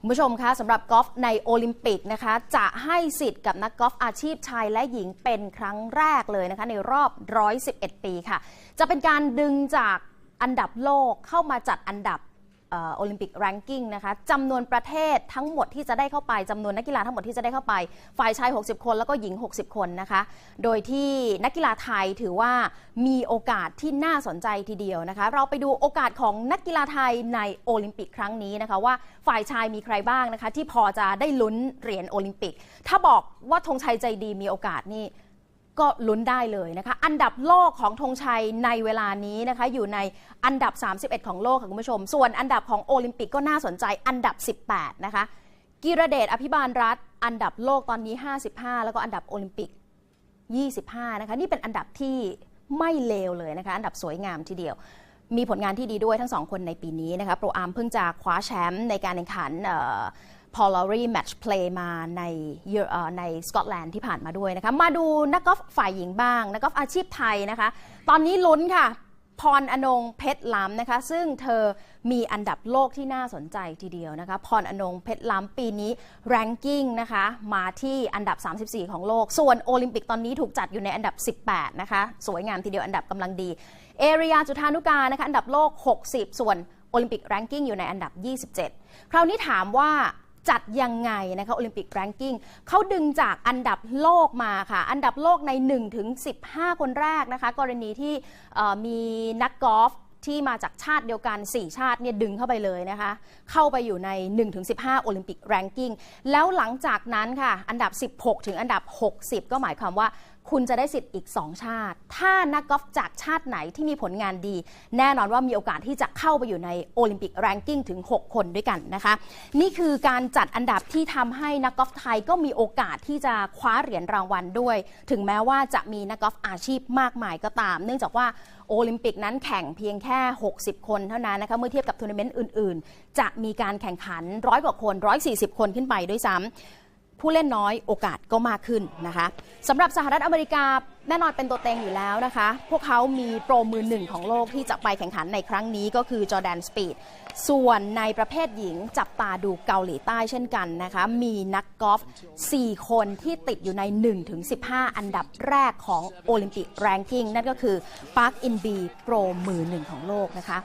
คุณผู้ชมคะสำหรับกอล์ฟในโอลิมปิกนะคะ จะให้สิทธิ์กับนักกอล์ฟอาชีพชายและหญิงเป็นครั้งแรกเลยนะคะในรอบ 111 ปีค่ะ จะเป็นการดึงจากอันดับโลกเข้ามาจัดอันดับ โอลิมปิกแรงกิ้งนะคะจำนวนประเทศทั้งหมดที่จะได้เข้าไปจำนวนนักกีฬาทั้งหมดที่จะได้เข้าไป ฝ่ายชาย 60 คนแล้วก็หญิง 60 คนนะคะ โดยที่นักกีฬาไทยถือว่ามีโอกาสที่น่าสนใจทีเดียวนะคะ เราไปดูโอกาสของนักกีฬาไทยในโอลิมปิกครั้งนี้นะคะว่าฝ่ายชายมีใครบ้างนะคะ ที่พอจะได้ลุ้นเหรียญโอลิมปิก ถ้าบอกว่าธงชัยใจดีมีโอกาสนี่ ก็ลุ้นได้เลยนะคะ อันดับโลกของธงชัยในเวลานี้นะคะ อยู่ในอันดับ 31 ของโลกค่ะคุณผู้ชม ส่วนอันดับของโอลิมปิกก็น่าสนใจอันดับ 18 นะคะกิรเดชอภิบาลรัฐ อันดับโลกตอนนี้ 55 แล้วก็อันดับโอลิมปิก 25 นะคะ นี่เป็นอันดับที่ไม่เลวเลยนะคะ อันดับสวยงามทีเดียว มีผลงานที่ดีด้วยทั้งสองคนในปีนี้นะคะ โปรอาร์มเพิ่งจะคว้าแชมป์ในการแข่งขัน พอลลารีแมตช์เพลมาในในสกอตแลนด์ที่ผ่านมาด้วยนะคะมาดูนักกอล์ฟฝ่ายหญิงบ้าง นักกอล์ฟอาชีพไทยนะคะ ตอนนี้ลุ้นค่ะพรอนงเพชรล้ำนะคะ ซึ่งเธอมีอันดับโลกที่น่าสนใจทีเดียวนะคะพรอนงเพชรล้ำปีนี้แรงกิ้งนะคะมาที่อันดับ 34 ของโลก ส่วนโอลิมปิกตอนนี้ถูกจัดอยู่ในอันดับ 18 นะคะ สวยงามทีเดียวอันดับกำลังดี เอเรียจุธานุการนะคะอันดับโลก 60 ส่วนโอลิมปิกแรงกิ้งอยู่ในอันดับ 27 คราวนี้ถามว่า จัดยังไงนะคะโอลิมปิกแรงกิ้งเขาดึงจากอันดับโลกมาค่ะ อันดับโลกใน1ถึง15 คนแรกนะคะ กรณีที่มีนักกอล์ฟที่มาจากชาติเดียวกัน 4 ชาติเนี่ยดึงเข้าไปเลยนะคะ เข้าไปอยู่ใน 1-15 โอลิมปิกแรงกิ้งแล้วหลังจากนั้นค่ะ อันดับ 16 ถึงอันดับ 60 ก็หมายความว่า คุณจะได้สิทธิ์อีก 2 ชาติ ถ้านักกอล์ฟจากชาติไหนที่มีผลงานดี แน่นอนว่ามีโอกาสที่จะเข้าไปอยู่ในโอลิมปิกแรงกิ้งถึง 6 คนด้วยกันนะคะ นี่คือการจัดอันดับที่ทำให้นักกอล์ฟไทยก็มีโอกาสที่จะคว้าเหรียญรางวัลด้วย ถึงแม้ว่าจะมีนักกอล์ฟอาชีพมากมายก็ตาม เนื่องจากว่าโอลิมปิกนั้นแข่งเพียงแค่ 60 คนเท่านั้นนะคะเมื่อเทียบกับทัวร์นาเมนต์อื่น ๆ จะมีการแข่งขันร้อยกว่าคน 140 คนขึ้นไปด้วยซ้ำ ผู้เล่นน้อยโอกาสก็มากขึ้นนะคะสำหรับสหรัฐอเมริกาแน่นอนเป็นตัวเต็งอยู่แล้วนะคะ พวกเขามีโปรมือหนึ่งของโลกที่จะไปแข่งขันในครั้งนี้ก็คือจอแดนสปีด ส่วนในประเภทหญิงจับตาดูเกาหลีใต้เช่นกันนะคะ มีนักกอล์ฟ 4 คนที่ติดอยู่ใน 1-15 อันดับแรกของโอลิมปิกแรงกิ้งนั่นก็คือปาร์คอินบีโปรมือหนึ่งของโลกนะคะ